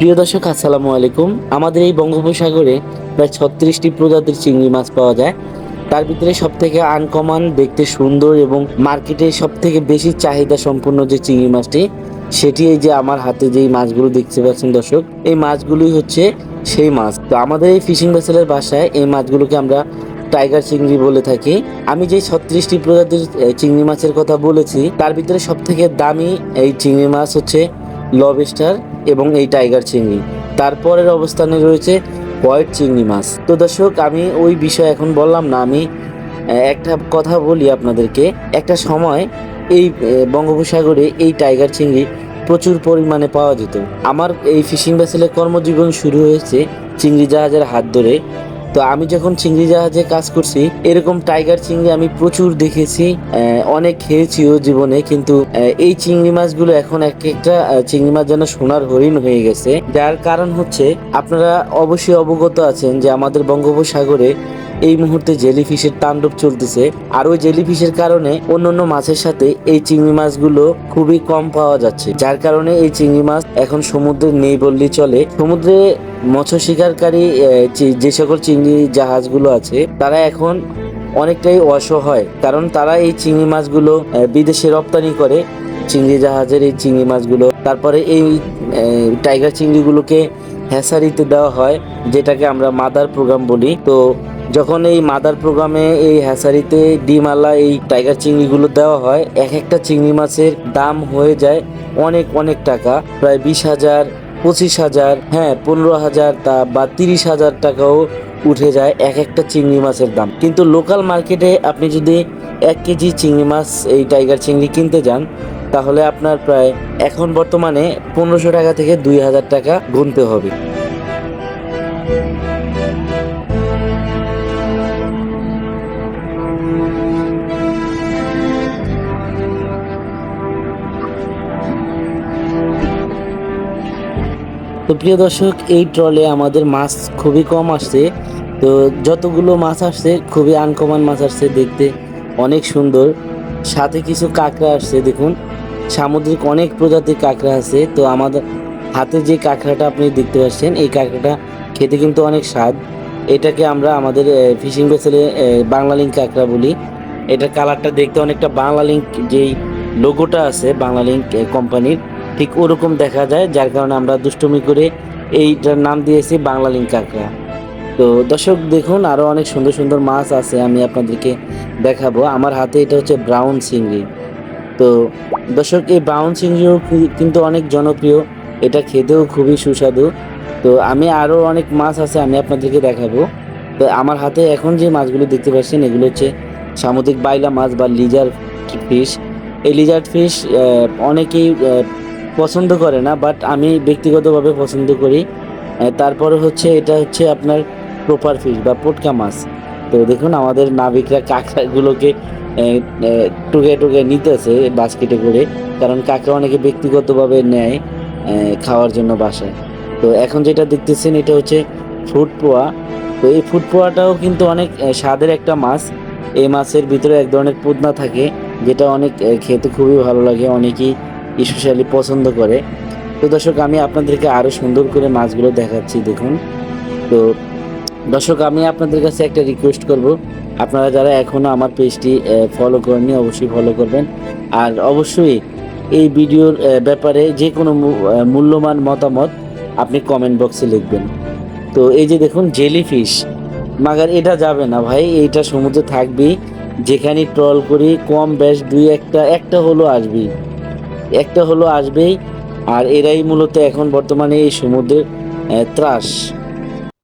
প্রিয় দর্শক, আসসালামু আলাইকুম। আমাদের এই বঙ্গোপসাগরে প্রায় ছত্রিশটি প্রজাতির চিংড়ি মাছ পাওয়া যায়। তার ভিতরে সব থেকে আনকমন দেখতে সুন্দর এবং মার্কেটে সব থেকে বেশি চাহিদা সম্পূর্ণ যে চিংড়ি মাছটি, সেটি এই যে আমার হাতে যেই মাছগুলো দেখতে পাচ্ছেন দর্শক, এই মাছগুলোই হচ্ছে সেই মাছ। তো আমাদের এই ফিশিং ভেসেলের বাসায় এই মাছগুলোকে আমরা টাইগার চিংড়ি বলে থাকি। আমি যে ছত্রিশটি প্রজাতির চিংড়ি মাছের কথা বলেছি, তার ভিতরে সব থেকে দামি এই চিংড়ি মাছ হচ্ছে লবস্টার এবং এই টাইগার চিংড়ি তারপরের অবস্থানে রয়েছে হোয়াইট চিংড়ি মাছ। তো দর্শক, আমি ওই বিষয় এখন বললাম না, আমি একটা কথা বলি আপনাদেরকে। একটা সময় এই বঙ্গোপসাগরে এই টাইগার চিংড়ি প্রচুর পরিমাণে পাওয়া যেত। আমার এই ফিশিং ভেসেলের কর্মজীবন শুরু হয়েছে চিংড়ি জাহাজের হাত ধরে। তো আমি যখন চিংড়ি জাহাজে কাজ করছি, এরকম টাইগার চিংড়ি আমি প্রচুর দেখেছি অনেক খেয়েছিও জীবনে, কিন্তু এই চিংড়ি মাছগুলো এখন এক একটা চিংড়ি মাছ যেন সোনার হরিণ হয়ে গেছে। যার কারণ হচ্ছে, আপনারা অবশ্যই অবগত আছেন যে আমাদের বঙ্গোপসাগরে এই মুহূর্তে জেলিফিশের তাণ্ডব চলতেছে, আর ওই জেলিফিশের কারণে অন্যান্য মাছের সাথে এই চিংড়ি মাছগুলো খুবই কম পাওয়া যাচ্ছে, যার কারণে এই চিংড়ি মাছ এখন সমুদ্রে নেই বললেই চলে। সমুদ্রে মৎস্য শিকারকারী যে- সকল চিংড়ি জাহাজগুলো আছে, তারা এখন অনেকটাই অসহায়, কারণ তারা এই চিংড়ি মাছগুলো বিদেশে রপ্তানি করে। চিংড়ি জাহাজের এই চিংড়ি মাছগুলো, তারপরে এই টাইগার চিংড়িগুলোকে হ্যাসারিতে দেওয়া হয়, যেটাকে আমরা মাদার প্রোগ্রাম বলি। তো যখন এই মাদার প্রোগ্রামে এই হ্যাসারিতে ডিমালা এই টাইগার চিংড়িগুলো দেওয়া হয়, এক একটা চিংড়ি মাছের দাম হয়ে যায় অনেক অনেক টাকা। প্রায় বিশ হাজার, পঁচিশ হাজার হ্যাঁ পনেরো হাজার তা বা তিরিশ হাজার টাকাও উঠে যায় এক একটা চিংড়ি মাছের দাম। কিন্তু লোকাল মার্কেটে আপনি যদি এক কেজি চিংড়ি মাছ এই টাইগার চিংড়ি কিনতে যান, তাহলে আপনার প্রায় এখন বর্তমানে পনেরোশো টাকা থেকে দুই হাজার টাকা গুনতে হবে। তো প্রিয় দর্শক, এই ট্রলে আমাদের মাছ খুবই কম আসছে। তো যতগুলো মাছ আসছে, খুবই আনকমন মাছ আসছে দেখতে। অনেক সুন্দর। সাথে কিছু কাঁকড়া আসছে, দেখুন। সামুদ্রিক অনেক প্রজাতির কাঁকড়া আছে। তো আমাদের হাতে যে কাঁকড়াটা আপনি দেখতে পাচ্ছেন, এই কাঁকড়াটা খেতে কিন্তু অনেক স্বাদ। এটাকে আমরা আমাদের ফিশিং ভেসেলে বাংলা লিঙ্ক কাঁকড়া বলি। এটার কালারটা দেখতে অনেকটা বাংলা লিঙ্ক যেই লোগোটা আছে বাংলা লিঙ্ক কোম্পানির। ঠিক ওরকম দেখা যায়, যার কারণে আমরা দুষ্টুমি করে এইটার নাম দিয়েছি বাংলা লিঙ্ক কাঁকড়া তো দর্শক দেখুন আরও অনেক সুন্দর সুন্দর মাছ আছে আমি আপনাদেরকে দেখাবো। আমার হাতে এটা হচ্ছে ব্রাউন চিংড়ি। তো দর্শক, এই ব্রাউন চিংড়িও কিন্তু অনেক জনপ্রিয়। এটা খেতেও খুবই সুস্বাদু। তো আমি আরও অনেক মাছ আছে আমি আপনাদেরকে দেখাবো। তো আমার হাতে এখন যে মাছগুলো দেখতে পাচ্ছেন, এগুলো হচ্ছে সামুদ্রিক বাইলা মাছ বা লিজার ফিশ। এই লিজার্ড ফিশ অনেকেই পছন্দ করে না বাট আমি ব্যক্তিগতভাবে পছন্দ করি। তারপরে হচ্ছে এটা হচ্ছে আপনার প্রপার ফিশ বা পোটকা মাছ। তো দেখুন, আমাদের নাবিকরা কাঁকড়াগুলোকে টুকে টুকে নিতেছে বাস্কেটে করে, কারণ কাঁকড়া অনেকে ব্যক্তিগতভাবে নেয় খাওয়ার জন্য বাসায়। তো এখন যেটা দেখতেছেন, এটা হচ্ছে ফুট পোয়া। তো এই ফুট পোয়াটাও কিন্তু অনেক স্বাদের একটা মাছ। এই মাছের ভিতরে এক ধরনের পুদনা থাকে, যেটা অনেক খেতে খুবই ভালো লাগে। অনেকেই স্পেশালি পছন্দ করে। তো দর্শক, আমি আপনাদেরকে আরও সুন্দর করে মাছগুলো দেখাচ্ছি, দেখুন। তো দর্শক, আমি আপনাদের কাছে একটা রিকোয়েস্ট করব। আপনারা যারা এখনও আমার পেজটি ফলো করেননি, অবশ্যই ফলো করবেন। আর অবশ্যই এই ভিডিওর ব্যাপারে যে কোনো মূল্যবান মতামত আপনি কমেন্ট বক্সে লিখবেন। তো এই যে দেখুন জেলিফিশ মাগার, এটা যাবে না ভাই, এইটা সমুদ্রে থাকবি যেখানে ট্রল করি, কম বেশ দুই একটা একটা হলো আসবেই। একটা হলো আসবেই আর এরাই মূলত এখন বর্তমানে এই সমুদ্রের ত্রাস।